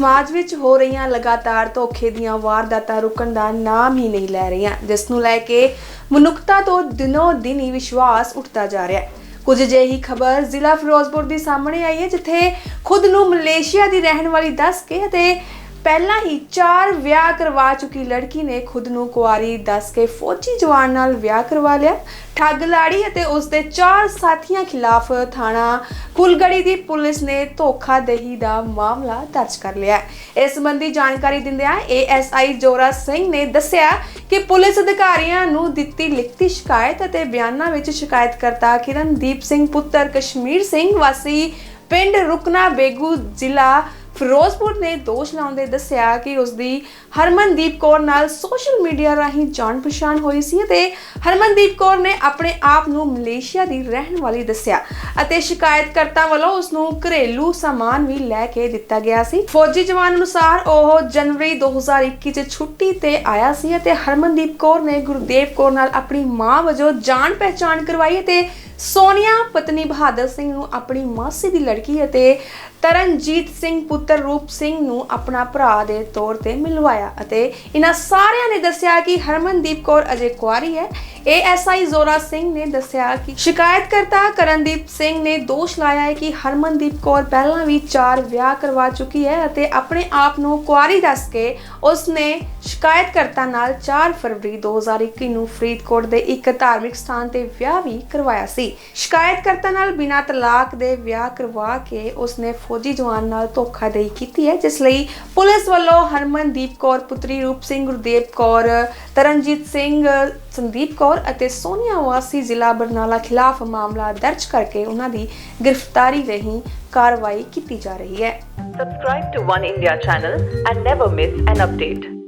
ਸਮਾਜ ਵਿੱਚ ਹੋ ਰਹੀਆਂ ਲਗਾਤਾਰ ਧੋਖੇ ਦੀਆਂ ਵਾਰਦਾਤਾਂ ਰੁਕਣ ਦਾ ਨਾਮ ਹੀ ਨਹੀਂ ਲੈ ਰਹੀਆਂ, ਜਿਸ ਨੂੰ ਲੈ ਕੇ ਮਨੁੱਖਤਾ ਤੋਂ ਦਿਨੋ ਦਿਨ ਹੀ ਵਿਸ਼ਵਾਸ ਉੱਠਦਾ ਜਾ ਰਿਹਾ ਹੈ। ਕੁਝ ਜਿਹੀ ਖਬਰ ਜ਼ਿਲ੍ਹਾ ਫਿਰੋਜ਼ਪੁਰ ਦੀ ਸਾਹਮਣੇ ਆਈ ਹੈ, ਜਿੱਥੇ ਖੁਦ ਨੂੰ ਮਲੇਸ਼ੀਆ ਦੀ ਰਹਿਣ ਵਾਲੀ ਦੱਸ ਕੇ ਅਤੇ ਪਹਿਲਾਂ ਹੀ ਚਾਰ ਵਿਆਹ ਕਰਵਾ ਚੁੱਕੀ ਲੜਕੀ ਨੇ ਖੁਦ ਨੂੰ ਕੁਆਰੀ ਦੱਸ ਕੇ ਫੌਜੀ ਜਵਾਨ ਨਾਲ ਵਿਆਹ ਕਰਵਾ ਲਿਆ। ਠੱਗ ਲਾੜੀ ਅਤੇ ਉਸ ਦੇ ਚਾਰ ਸਾਥੀਆਂ ਖਿਲਾਫ ਥਾਣਾ ਫੁਲਗੜੀ ਦੀ ਪੁਲਿਸ ਨੇ ਧੋਖਾਦਹੀ ਦਾ ਮਾਮਲਾ ਦਰਜ ਕਰ ਲਿਆ ਇਸ ਸੰਬੰਧੀ ਜਾਣਕਾਰੀ ਦਿੰਦਿਆਂ ਏਐਸਆਈ ਜੋਰਾ ਸਿੰਘ ਨੇ ਦੱਸਿਆ ਕਿ ਪੁਲਿਸ ਅਧਿਕਾਰੀਆਂ ਨੂੰ ਦਿੱਤੀ ਲਿਖਤੀ ਸ਼ਿਕਾਇਤ ਅਤੇ ਬਿਆਨਾਂ ਵਿੱਚ ਸ਼ਿਕਾਇਤਕਰਤਾ ਕਿਰਨਦੀਪ ਸਿੰਘ, ਪੁੱਤਰ ਕਸ਼ਮੀਰ ਸਿੰਘ ਵਾਸੀ, ਪਿੰਡ ਰੁਕਨਾ ਬੇਗੂ, ਜ਼ਿਲ੍ਹਾ ਫਿਰੋਜ਼ਪੁਰ ਨੇ ਦੋਸ਼ ਲਾਉਂਦੇ ਦੱਸਿਆ ਕਿ ਉਸ ਦੀ ਹਰਮਨਦੀਪ ਕੌਰ ਨਾਲ ਸੋਸ਼ਲ ਮੀਡੀਆ ਰਾਹੀਂ ਜਾਣ ਪਛਾਣ ਹੋਈ ਸੀ ਅਤੇ ਹਰਮਨਦੀਪ ਕੌਰ ਨੇ ਆਪਣੇ ਆਪ ਨੂੰ ਮਲੇਸ਼ੀਆ ਦੀ ਰਹਿਣ ਵਾਲੀ ਦੱਸਿਆ ਅਤੇ ਸ਼ਿਕਾਇਤਕਰਤਾ ਵੱਲੋਂ ਉਸ ਨੂੰ ਘਰੇਲੂ ਸਾਮਾਨ ਵੀ ਲੈ ਕੇ ਦਿੱਤਾ ਗਿਆ ਸੀ। ਫੌਜੀ ਜਵਾਨ ਅਨੁਸਾਰ ਉਹ ਜਨਵਰੀ 2021 ਚ ਛੁੱਟੀ ਤੇ ਆਇਆ ਸੀ ਅਤੇ ਹਰਮਨਦੀਪ ਕੌਰ ਨੇ ਗੁਰਦੇਵ ਕੌਰ ਨਾਲ ਆਪਣੀ ਮਾਂ ਵਜੋਂ ਜਾਣ ਪਹਿਚਾਣ ਕਰਵਾਈ ਅਤੇ ਸੋਨੀਆ, ਪਤਨੀ ਬਹਾਦਰ ਸਿੰਘ ਨੂੰ ਆਪਣੀ ਮਾਸੀ ਦੀ ਲੜਕੀ ਅਤੇ ਤਰਨਜੀਤ ਸਿੰਘ ਪੁੱਤਰ ਰੂਪ ਸਿੰਘ ਨੂੰ ਆਪਣਾ ਭਰਾ ਦੇ ਤੌਰ ਤੇ ਮਿਲਵਾਇਆ ਅਤੇ ਇਹਨਾਂ ਸਾਰਿਆਂ ਨੇ ਦੱਸਿਆ ਕਿ ਹਰਮਨਦੀਪ ਕੌਰ ਅਜੇ ਕੁਆਰੀ ਹੈ। ਏਐਸਆਈ ਜ਼ੋਰਾ ਸਿੰਘ ਨੇ ਦੱਸਿਆ ਕਿ ਸ਼ਿਕਾਇਤਕਰਤਾ ਕਰਨਦੀਪ ਸਿੰਘ ਨੇ ਦੋਸ਼ ਲਾਇਆ ਹੈ ਕਿ ਹਰਮਨਦੀਪ ਕੌਰ ਪਹਿਲਾਂ ਵੀ ਚਾਰ ਵਿਆਹ ਕਰਵਾ ਚੁੱਕੀ ਹੈ ਅਤੇ ਆਪਣੇ ਆਪ ਨੂੰ ਕੁਆਰੀ ਦੱਸ ਕੇ ਉਸ ਨੇ ਸ਼ਿਕਾਇਤਕਰਤਾ ਨਾਲ 4 ਫਰਵਰੀ 2021 ਨੂੰ ਫਰੀਦਕੋਟ ਦੇ ਇੱਕ ਧਾਰਮਿਕ ਸਥਾਨ ਤੇ ਵਿਆਹ ਵੀ ਕਰਵਾਇਆ ਸੀ। ਸ਼ਿਕਾਇਤਕਰਤਾ ਨਾਲ ਬਿਨਾਂ ਤਲਾਕ ਦੇ ਵਿਆਹ ਕਰਵਾ ਕੇ ਉਸ ਨੇ ਫੌਜੀ ਜਵਾਨ ਨਾਲ ਧੋਖਾਦਹੀ ਕੀਤੀ ਹੈ, ਜਿਸ ਲਈ ਪੁਲਿਸ ਵੱਲੋਂ ਹਰਮਨਦੀਪ ਕੌਰ, ਪੁੱਤਰੀ ਰੂਪ ਸਿੰਘ ਗੁਰਦੇਵ ਕੌਰ, ਤਰਨਜੀਤ ਸਿੰਘ ਸੰਦੀਪ ਕੌਰ ਅਤੇ ਸੋਨੀਆ ਵਾਸੀ ਜ਼ਿਲ੍ਹਾ ਬਰਨਾਲਾ ਖਿਲਾਫ ਮਾਮਲਾ ਦਰਜ ਕਰਕੇ ਉਹਨਾਂ ਦੀ ਗ੍ਰਿਫਤਾਰੀ ਰਹੀ ਕਾਰਵਾਈ ਕੀਤੀ ਜਾ ਰਹੀ ਹੈ Subscribe to One India channel and never miss an update.